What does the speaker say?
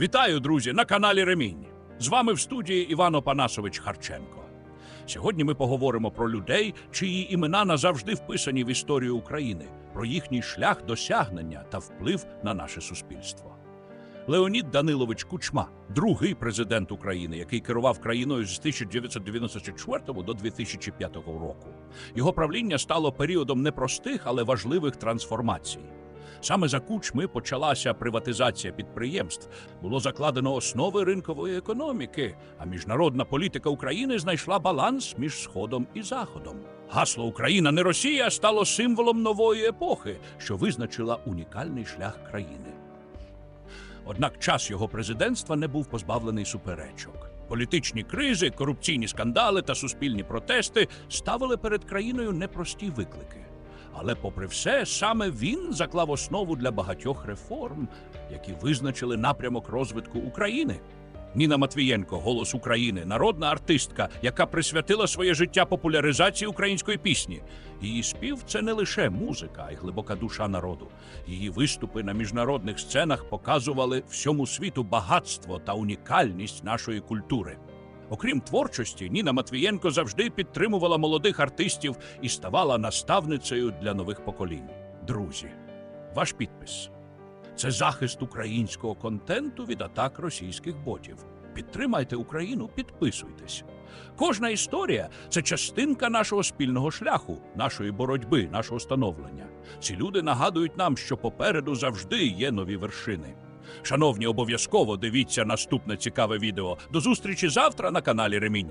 Вітаю, друзі, на каналі Ремінь. З вами в студії Іван Опанасович Харченко. Сьогодні ми поговоримо про людей, чиї імена назавжди вписані в історію України, про їхній шлях досягнення та вплив на наше суспільство. Леонід Данилович Кучма, другий президент України, який керував країною з 1994 до 2005 року. Його правління стало періодом непростих, але важливих трансформацій. Саме за кучми почалася приватизація підприємств, було закладено основи ринкової економіки, а міжнародна політика України знайшла баланс між Сходом і Заходом. Гасло Україна не Росія стало символом нової епохи, що визначила унікальний шлях країни. Однак час його президентства не був позбавлений суперечок. Політичні кризи, корупційні скандали та суспільні протести ставили перед країною непрості виклики. Але, попри все, саме він заклав основу для багатьох реформ, які визначили напрямок розвитку України. Ніна Матвієнко, голос України, народна артистка, яка присвятила своє життя популяризації української пісні. Її спів це не лише музика, а й глибока душа народу. Її виступи на міжнародних сценах показували всьому світу багатство та унікальність нашої культури. Окрім творчості, Ніна Матвієнко завжди підтримувала молодих артистів і ставала наставницею для нових поколінь. Друзі, ваш підпис це захист українського контенту від атак російських ботів. Підтримайте Україну, підписуйтесь. Кожна історія це частинка нашого спільного шляху, нашої боротьби, нашого становлення. Ці люди нагадують нам, що попереду завжди є нові вершини. Шановні, обов'язково дивіться наступне цікаве відео. До зустрічі завтра на каналі Ремінь.